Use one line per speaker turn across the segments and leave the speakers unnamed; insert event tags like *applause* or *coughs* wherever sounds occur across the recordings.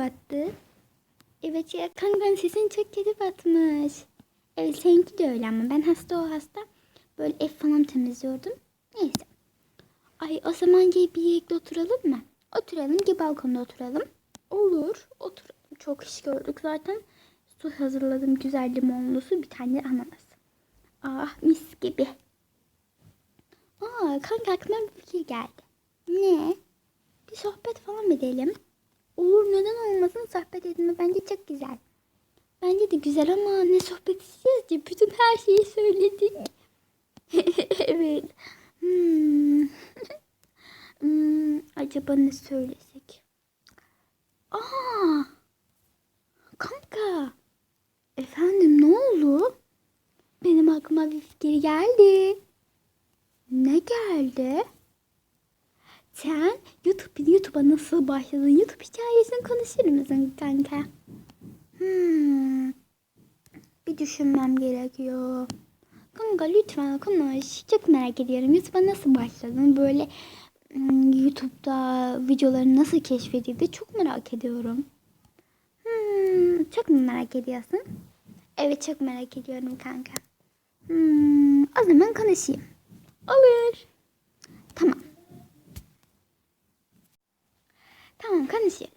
battı. Evet ya kankan sesin çok kötü batmış. Evet seninki de öyle ama ben hasta o hasta. Böyle ev falan temizliyordum. Neyse. Ay o zaman gel bir yerde oturalım mı? Oturalım ki balkonda oturalım. Olur oturalım. Çok iş gördük zaten. Su hazırladım güzel limonlu su bir tane ananas. Ah mis gibi. Aa kanka aklıma bir fikir geldi. Ne? Bir sohbet falan edelim. Olur neden olmasın sohbet edilme bence çok güzel. Bence de güzel ama ne sohbet edeceğiz ki? Bütün her şeyi söyledik. *laughs* evet. Hmm. *laughs* hmm. Acaba ne söylesek? Aa! Kanka. Efendim ne oldu? Benim aklıma bir fikir geldi. Ne geldi? Sen YouTube YouTube'a nasıl başladın? YouTube hikayesini konuşur musun kanka? Hmm. Bir düşünmem gerekiyor. Kanka lütfen konuş. Çok merak ediyorum. YouTube'a nasıl başladın? Böyle hmm, YouTube'da videoları nasıl keşfedildi? Çok merak ediyorum. Hmm, çok mu merak ediyorsun? Evet çok merak ediyorum kanka. Hmm, o zaman konuşayım. Olur. Tamam. Tamam konuşalım.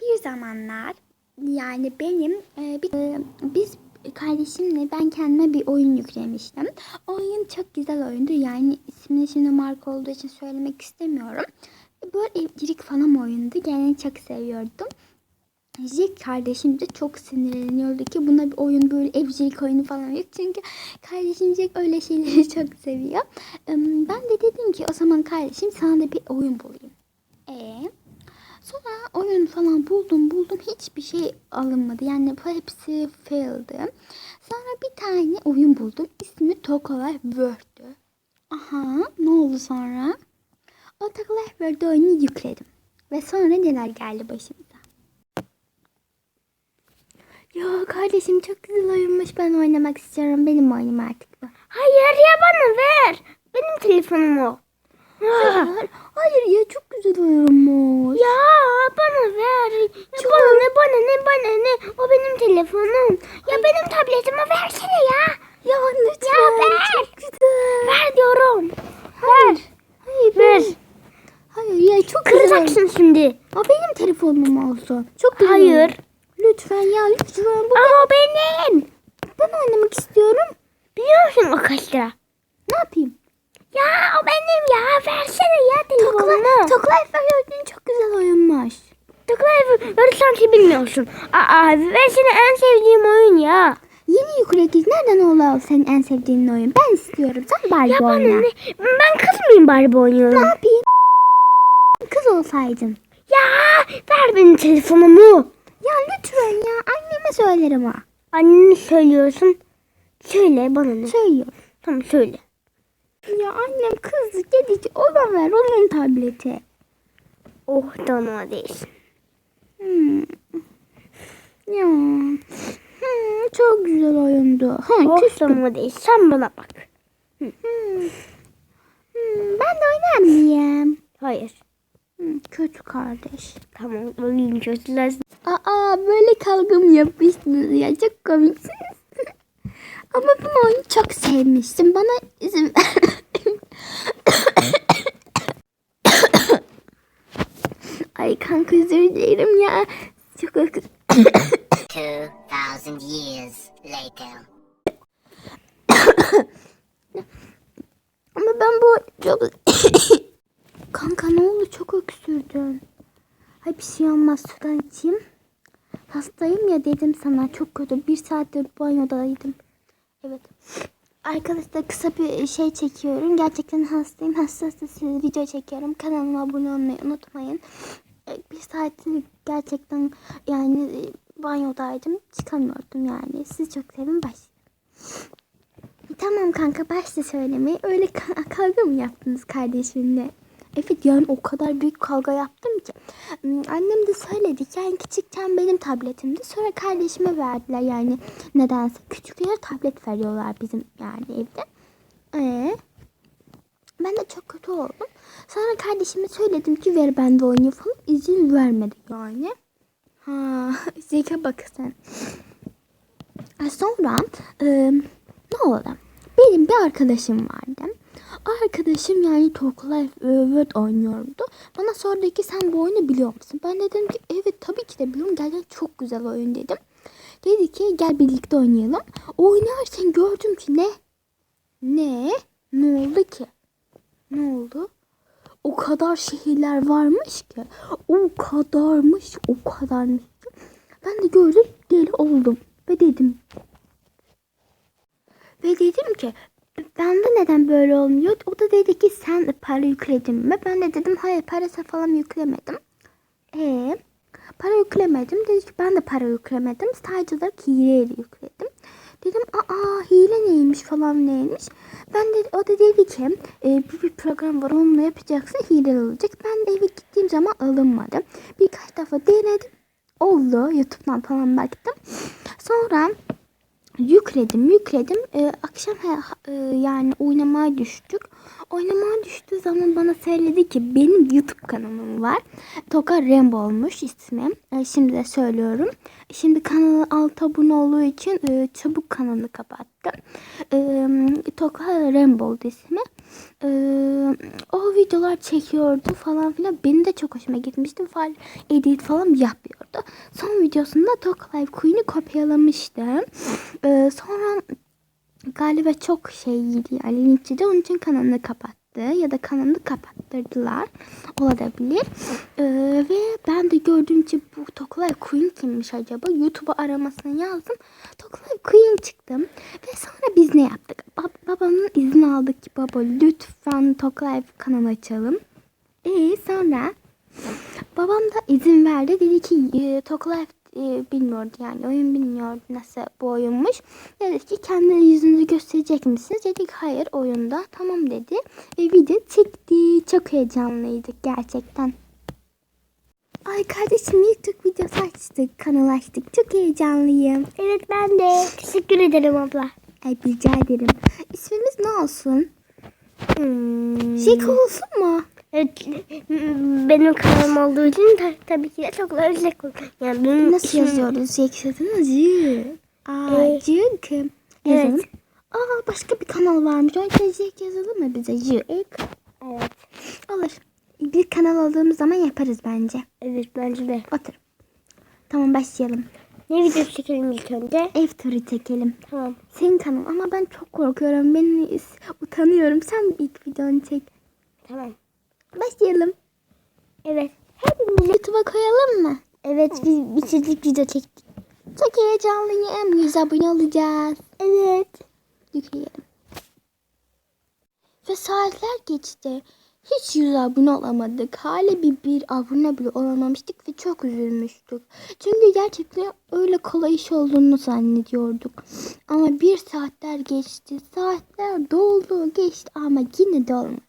Bir zamanlar yani benim e, bir, e, biz kardeşimle ben kendime bir oyun yüklemiştim. O oyun çok güzel oyundu. Yani ismini şimdi marka olduğu için söylemek istemiyorum. Böyle evcilik falan oyundu. Yani çok seviyordum. Jack kardeşim de çok sinirleniyordu ki buna bir oyun böyle evcilik oyunu falan yok. Çünkü kardeşim Jack öyle şeyleri *laughs* çok seviyor. Ben de dedim ki o zaman kardeşim sana da bir oyun bulayım. E Sonra oyun falan buldum buldum hiçbir şey alınmadı. Yani bu hepsi faildi. Sonra bir tane oyun buldum. İsmi Tokalar World'ü. Aha ne oldu sonra? O Tokalar World oyunu yükledim. Ve sonra neler geldi başımıza? Ya kardeşim çok güzel oyunmuş. Ben oynamak istiyorum. Benim oyunum artık bu.
Hayır ya bana ver. Benim telefonum o.
Hayır, hayır ya çok güzel oyunmuş.
Ya bana ver. Ya bana ne bana ne bana ne. O benim telefonum. Ya benim tabletimi versene ya.
Ya lütfen.
Ya ver.
Çok güzel.
Ver diyorum. Ver.
Hayır,
Ver.
Hayır ya çok güzel.
Kıracaksın şimdi.
O benim telefonum olsun. Çok güzel.
Hayır.
Lütfen ya lütfen. Bu
Ama benim.
ben oynamak istiyorum.
Biliyor musun o kaç lira?
Ne yapayım?
Ya o benim ya. Versene ya
Tokla,
telefonumu.
Tokla Efe'nin çok güzel oyunmuş.
Tıklayıp öyle sanki bilmiyorsun. Aa versene en sevdiğim oyun ya.
Yeni yükledik. Nereden oldu senin en sevdiğin oyun? Ben istiyorum. Sen Barbie
Ya
oyna.
ne? Ben kız mıyım Barbie oynuyorum?
Ne yapayım? Kız olsaydın.
Ya ver benim telefonumu.
Ya lütfen ya. Anneme söylerim ha.
Anneni söylüyorsun. Söyle bana ne?
Söylüyor.
Tamam söyle.
Ya annem kızdı dedi ki ona ver onun tableti.
Oh dana değilsin.
Hmm. Ya. Hmm, çok güzel oyundu. Ha,
Oh
küstüm.
dana değil. Sen bana bak.
Hmm. Hmm, ben de oynar mıyım?
Hayır.
Hmm, kötü kardeş.
Tamam olayım çözüler.
Aa böyle kavga mı yapmışsınız ya? Çok komiksiniz. Ama bu oyunu çok sevmiştim. Bana izin ver. Ay kanka özür dilerim ya. Çok öküz.
2,000 years later.
Ama ben bu çok... kanka ne oldu çok öksürdün. Ay bir şey olmaz sudan içeyim. Hastayım ya dedim sana çok kötü. Bir saattir banyodaydım. Evet. Arkadaşlar kısa bir şey çekiyorum. Gerçekten hastayım. Hasta hasta size video çekiyorum. Kanalıma abone olmayı unutmayın. Ee, Bir saattir gerçekten yani e, banyodaydım. Çıkamıyordum yani. Sizi çok sevin. Baş. Tamam kanka başla söylemeyi. Öyle ka- kavga mı yaptınız kardeşimle? Evet yani o kadar büyük kavga yaptım ki. Hmm, Annem de söyledi ki yani küçükken benim tabletimdi. Sonra kardeşime verdiler yani nedense. Küçüklere tablet veriyorlar bizim yani evde. Ee, ben de çok kötü oldum. Sonra kardeşime söyledim ki ver ben de oynayayım falan. İzin vermedi yani. Ha, *laughs* zeka bak sen. Sonra e, ne oldu? Benim bir arkadaşım vardı. Arkadaşım yani Talk Life evet oynuyordu. Bana sordu ki sen bu oyunu biliyor musun? Ben de dedim ki evet tabii ki de biliyorum. Gerçekten çok güzel oyun dedim. Dedi ki gel birlikte oynayalım. Oynarken gördüm ki ne? Ne? Ne oldu ki? Ne oldu? O kadar şehirler varmış ki. O kadarmış, o kadarmış. Ben de gördüm deli oldum. Ve dedim. Ve dedim ki ben de neden böyle olmuyor? O da dedi ki sen para yükledin mi? Ben de dedim hayır parası falan yüklemedim. E para yüklemedim. Dedi ki ben de para yüklemedim. Sadece olarak hileyle yükledim. Dedim aa hile neymiş falan neymiş. Ben de o da dedi ki e, bir, bir program var onunla yapacaksın hile olacak. Ben de eve gittiğim zaman alınmadı. Birkaç defa denedim. Oldu. Youtube'dan falan baktım. Sonra yükledim yükledim. Ee, akşam e, yani oynamaya düştük. Oynamaya düştüğü zaman bana söyledi ki benim youtube kanalım var. Toka Rainbow olmuş ismi. Ee, şimdi de söylüyorum. Şimdi kanalı alt abone olduğu için e, çabuk kanalını kapattım. Ee, Toka Rainbow ismi. Ee, o videolar çekiyordu falan filan. Benim de çok hoşuma gitmişti. Edit falan yapıyordu son videosunda Talk Life Queen'i kopyalamıştı ee, sonra galiba çok şey yedi yani linç yedi. Onun için kanalını kapattı ya da kanalını kapattırdılar. Olabilir. Ee, ve ben de gördüğüm için bu Toklay Queen kimmiş acaba? YouTube'a aramasını yazdım. Toklay Queen çıktım. Ve sonra biz ne yaptık? Ba- babanın izni aldık ki baba lütfen Toklay kanalı açalım. Ee sonra babam da izin verdi. Dedi ki e, Toklif e, bilmiyordu yani oyun bilmiyordu nasıl bu oyunmuş. Dedi ki kendi yüzünüzü gösterecek misiniz? Dedik hayır oyunda. Tamam dedi. Ve video çekti. Çok heyecanlıydık gerçekten. Ay kardeşim YouTube videosu açtık, kanal açtık. Çok heyecanlıyım.
Evet ben de. Teşekkür ederim abla.
Ay rica ederim. İsmimiz ne olsun?
Hmm.
Jake olsun mu?
Evet, benim kanalım olduğu için ta- tabii ki de çok özel Yani benim
Nasıl? Jake yazınız J. Aa,
Evet.
Aa başka bir kanal varmış. O Jake yazalım mı bize? Jake.
Evet.
Olur. Bir kanal aldığımız zaman yaparız bence.
Evet bence de.
Otur. Tamam başlayalım.
Ne video çekelim ilk önce?
Ev turu çekelim.
Tamam.
Senin kanal ama ben çok korkuyorum. Ben utanıyorum. Sen ilk videonu çek.
Tamam.
Başlayalım.
Evet.
Hepimiz YouTube'a koyalım mı?
Evet biz bitirdik video çektik.
Çok heyecanlıyım. 100 abone olacağız.
Evet.
Yükleyelim. Ve saatler geçti. Hiç 100 abone olamadık. Hala bir bir abone bile olamamıştık ve çok üzülmüştük. Çünkü gerçekten öyle kolay iş olduğunu zannediyorduk. Ama bir saatler geçti. Saatler doldu geçti ama yine de olmadı.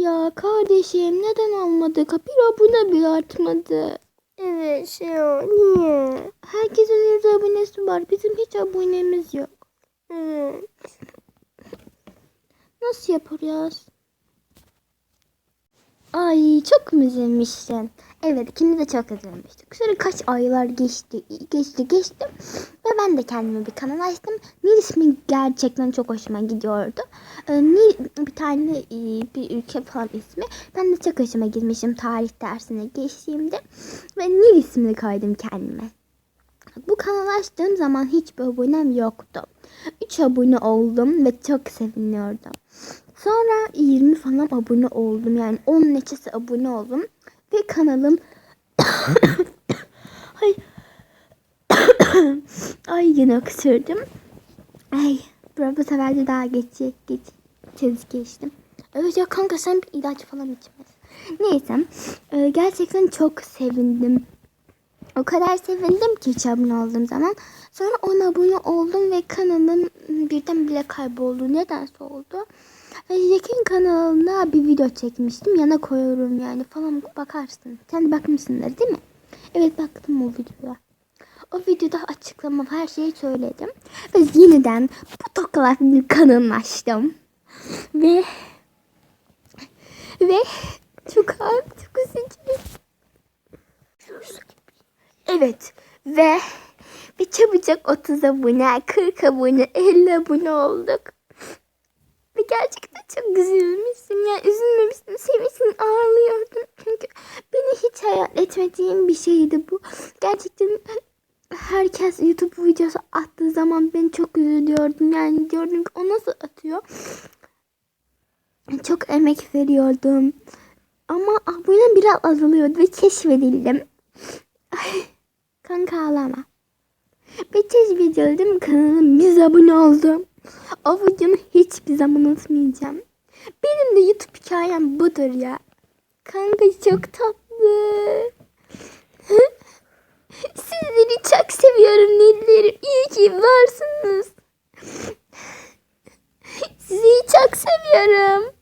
Ya kardeşim neden olmadık? Bir abone bile artmadı.
Evet şey o. Niye?
Herkesin 100 abonesi var. Bizim hiç abonemiz yok.
Evet.
Nasıl yapacağız? Ay çok mu üzülmüşsün? Evet ikimiz de çok üzülmüştük. Sonra kaç aylar geçti, geçti, geçti. Ve ben de kendime bir kanal açtım. Nil ismi gerçekten çok hoşuma gidiyordu. Ee, Nil bir tane e, bir ülke falan ismi. Ben de çok hoşuma gitmişim tarih dersine geçtiğimde. Ve Nil ismini koydum kendime. Bu kanalı açtığım zaman hiçbir abonem yoktu. 3 abone oldum ve çok seviniyordum. Sonra 20 falan abone oldum. Yani 10 neçesi abone oldum. Ve kanalım... *coughs* Ay. *coughs* Ay yine öksürdüm. Ay. Bu sefer de daha geç, geç, tez geçtim. Evet ya kanka sen bir ilaç falan içmez. Neyse. e, gerçekten çok sevindim. O kadar sevindim ki hiç abone olduğum zaman. Sonra 10 abone oldum ve kanalım birden bile kayboldu. Nedense oldu. Yakın kanalına bir video çekmiştim. Yana koyuyorum yani falan bakarsın. Sen bakmışsınlar değil mi? Evet baktım o videoya. O videoda açıklamam her şeyi söyledim. Ve yeniden bu tokalarını kanınlaştım. Ve ve çok ağır, çok üzücü. Evet ve ve çabucak 30 abone, 40 abone, 50 abone olduk. Çok üzülmüşsün. Yani üzülmemişsin, sevinçsin, ağlıyordun. Çünkü beni hiç hayal etmediğim bir şeydi bu. Gerçekten herkes YouTube videosu attığı zaman ben çok üzülüyordum. Yani diyordum ki o nasıl atıyor? Çok emek veriyordum. Ama abone biraz azalıyordu ve keşfedildim. Ay, Kanka ağlama. Ve keşfedildim kanalım 100 abone oldum. O videomu hiçbir zaman unutmayacağım. Benim de YouTube hikayem budur ya. Kanka çok tatlı. *laughs* Sizleri çok seviyorum Nillerim. İyi ki varsınız. Sizi çok seviyorum.